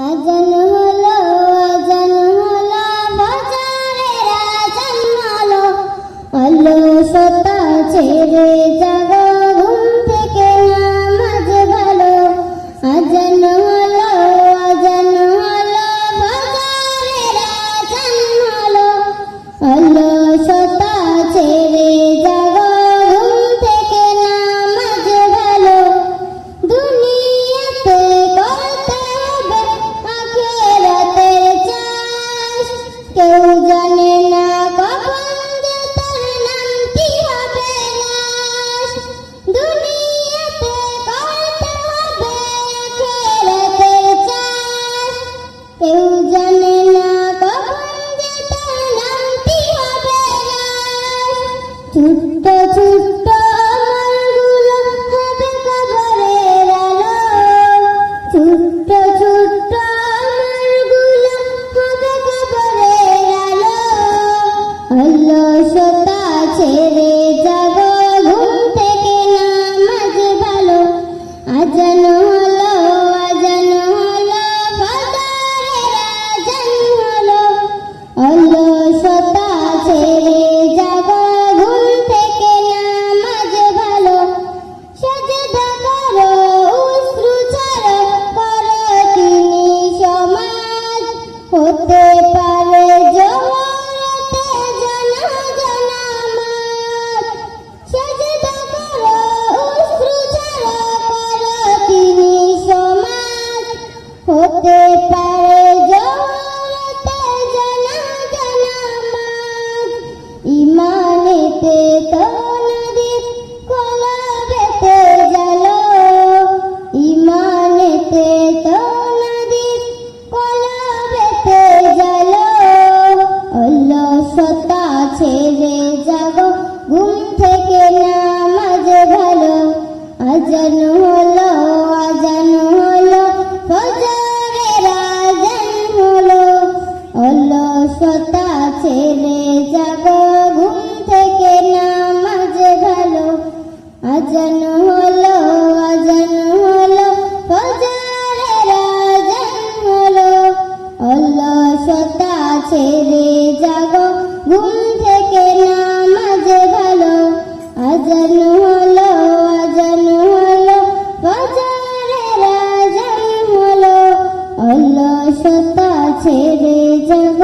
আজান ছোট্ট ছোট্ট হবে কবরের আলো। ছোট্ট ছোট্ট হবে কবরের আলো। অলসতা ছেড়ে যাব, ঘুম থেকে নামাজ ভালো। আজান অলসতা ছেড়ে যাব ঘুম থেকে নামাজ ভালো। আজান হলো সততা ছেড়ে যাব ঘুম থেকে নামাজ ভালো আজান হলো আজান হলো, ফজরের আজান হলো। অলসতা ছেড়ে যাব ঘুম থেকে নামাজ ভালো আজান হলো আজান হলো, ফজরের আজান হলো। অলসতা ছেড়ে যাব